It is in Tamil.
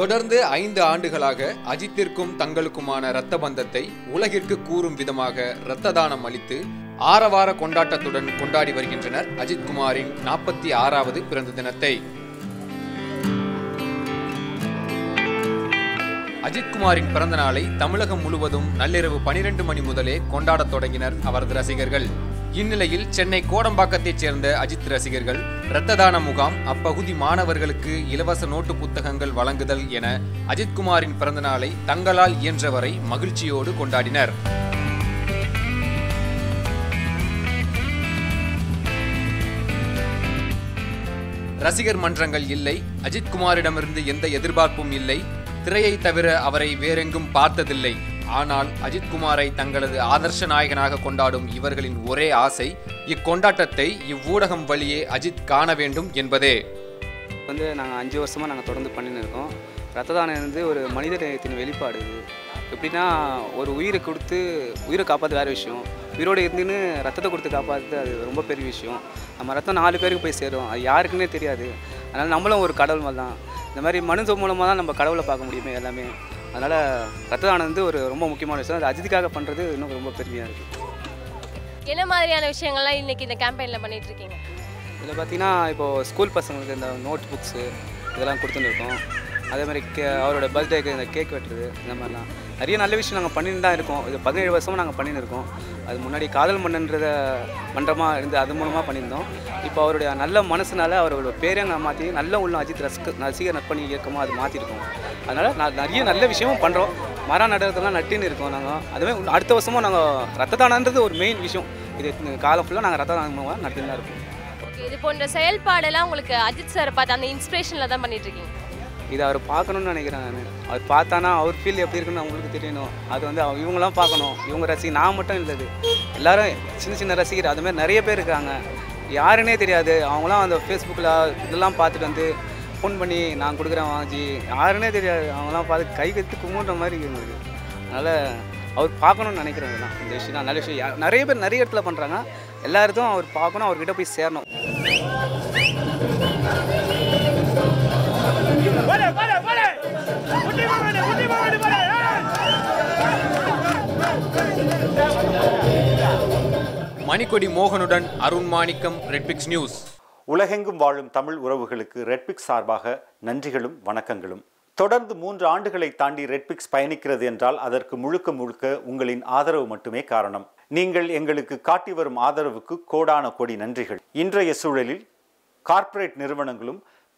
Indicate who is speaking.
Speaker 1: தொடர்ந்து ஐந்து ஆண்டுகளாக அஜித்திற்கும் தங்களுக்குமான இரத்த பந்தத்தை உலகிற்கு கூறும் விதமாக இரத்த தானம் அளித்து ஆரவார கொண்டாட்டத்துடன் கொண்டாடி வருகின்றனர் அஜித்குமாரின் நாற்பத்தி ஆறாவது பிறந்த தினத்தை. அஜித்குமாரின் பிறந்த நாளை தமிழகம் முழுவதும் நள்ளிரவு பனிரெண்டு மணி முதலே கொண்டாடத் தொடங்கினர் அவரது ரசிகர்கள். இந்நிலையில் சென்னை கோடம்பாக்கத்தைச் சேர்ந்த அஜித் ரசிகர்கள் இரத்த தான முகாம் அப்பகுதி மாணவர்களுக்கு இலவச நோட்டு புத்தகங்கள் வழங்குதல் என அஜித்குமாரின் பிறந்தநாளை தங்களால் இயன்றவரை மகிழ்ச்சியோடு கொண்டாடினர். ரசிகர் மன்றங்கள் இல்லை அஜித்குமாரிடமிருந்து எந்த எதிர்பார்ப்பும் இல்லை திரையை தவிர அவரை வேறெங்கும் பார்த்ததில்லை. ஆனால் அஜித்குமாரை தங்களது ஆதர்ஷ நாயகனாக கொண்டாடும் இவர்களின் ஒரே ஆசை இக்கொண்டாட்டத்தை இவ்வூடகம் வழியே அஜித் காண வேண்டும் என்பதே.
Speaker 2: வந்து நாங்கள் அஞ்சு வருஷமாக நாங்கள் தொடர்ந்து பண்ணின்னு இருக்கோம் ரத்த தானம் வந்து ஒரு மனித நேயத்தின் வெளிப்பாடு இது. எப்படின்னா ஒரு உயிரை கொடுத்து உயிரை காப்பாற்று வேறு விஷயம். உயிரோடு இருந்துன்னு ரத்தத்தை கொடுத்து காப்பாற்று அது ரொம்ப பெரிய விஷயம். நம்ம ரத்தம் நாலு பேருக்கு போய் சேரும். அது யாருக்குன்னே தெரியாது. அதனால் நம்மளும் ஒரு கடவுள் மாதிரி தான். இந்த மாதிரி மனுஷ மூலமாக தான் நம்ம கடவுளை பார்க்க முடியுமே எல்லாமே. அதனால் ரத்த தானம் வந்து ஒரு ரொம்ப முக்கியமான விஷயம். அது அஜித்துக்காக பண்ணுறது இன்னும் ரொம்ப பெருமையாக இருக்குது
Speaker 3: என்ன மாதிரியான விஷயங்கள்லாம் இன்னைக்கு இந்த கேம்பெயினில் பண்ணிட்டு இருக்கீங்க
Speaker 2: இதில் பார்த்தீங்கன்னா இப்போது ஸ்கூல் பசங்களுக்கு இந்த நோட் புக்ஸு இதெல்லாம் கொடுத்துன்னு இருக்கோம். அதே மாதிரி கே அவரோட பர்த்டேக்கு இந்த கேக் வெட்டுறது இந்த மாதிரிலாம். நிறைய நல்ல விஷயம் நாங்கள் பண்ணிட்டு தான் இருக்கோம். இது பதினேழு வருஷமாக நாங்கள் பண்ணின்னு இருக்கோம். அது முன்னாடி காதல் மன்னன்றத மன்றமாக இருந்து அது மூலமாக பண்ணியிருந்தோம். இப்போ அவருடைய நல்ல மனசுனால அவரோட பேரை நான் மாற்றி நல்ல உள்ள அஜித் ரசிக ரசிகர் நற்பணி இயக்கமாக அது மாற்றிருக்கோம் அதனால் நான் நிறைய நல்ல விஷயமும் பண்ணுறோம் மரம் நடுறதெல்லாம் நட்டுன்னு இருக்கோம் நாங்கள் அதுவே அடுத்த வருஷமும் நாங்கள் ரத்த தானன்றது ஒரு மெயின் விஷயம். இது காலம் ஃபுல்லாக நாங்கள் ரத்த தானம் மூலமாக நட்டுன்னு தான் இருக்கோம்.
Speaker 3: ஓகே இது போன்ற செயல்பாடெல்லாம் உங்களுக்கு அஜித் சார் பார்த்து அந்த இன்ஸ்பிரேஷனில் தான் பண்ணிட்டு இருக்கீங்க?
Speaker 2: இதை அவர் பார்க்கணும்னு நினைக்கிறேன் நான். அவர் பார்த்தானா அவர் ஃபீல் எப்படி இருக்குன்னு அவங்களுக்கு தெரியணும். அது வந்து இவங்களாம் பார்க்கணும். இவங்க ரசிகர் நான் மட்டும் இல்லை எல்லாரும் சின்ன சின்ன ரசிகர் அதுமாதிரி நிறைய பேர் இருக்காங்க. யாருன்னே தெரியாது. அவங்களாம் அந்த ஃபேஸ்புக்கில் இதெல்லாம் பார்த்துட்டு வந்து ஃபோன் பண்ணி நான் கொடுக்குறேன் வாங்கி. யாருன்னே தெரியாது. அவங்களாம் பார்த்து கை கத்து கும்பிட்ற மாதிரி இருந்தது. அதனால் அவர் பார்க்கணும்னு நினைக்கிறேன் நான் இந்த விஷயம் தான். நல்ல விஷயம். யா- நிறைய பேர் நிறைய இடத்துல பண்ணுறாங்க எல்லா இடத்தும் அவர் பார்க்கணும் அவர்கிட்ட போய் சேரணும்.
Speaker 1: மணிக்கொடி மோகனுடன் அருண் மாணிக்கம் ரெட்பிக்ஸ் நியூஸ்
Speaker 4: உலகெங்கும் வாழும் தமிழ் உறவுகளுக்கு ரெட்பிக்ஸ் சார்பாக நன்றிகளும் வணக்கங்களும். தொடர்ந்து மூன்று ஆண்டுகளை தாண்டி ரெட்பிக்ஸ் பயணிக்கிறது என்றால் அதற்கு முழுக்க முழுக்க உங்களின் ஆதரவு மட்டுமே காரணம். நீங்கள் எங்களுக்கு காட்டி வரும் ஆதரவுக்கு கோடான கோடி நன்றிகள். இன்றைய சூழலில் கார்ப்பரேட் நிறுவனங்களும்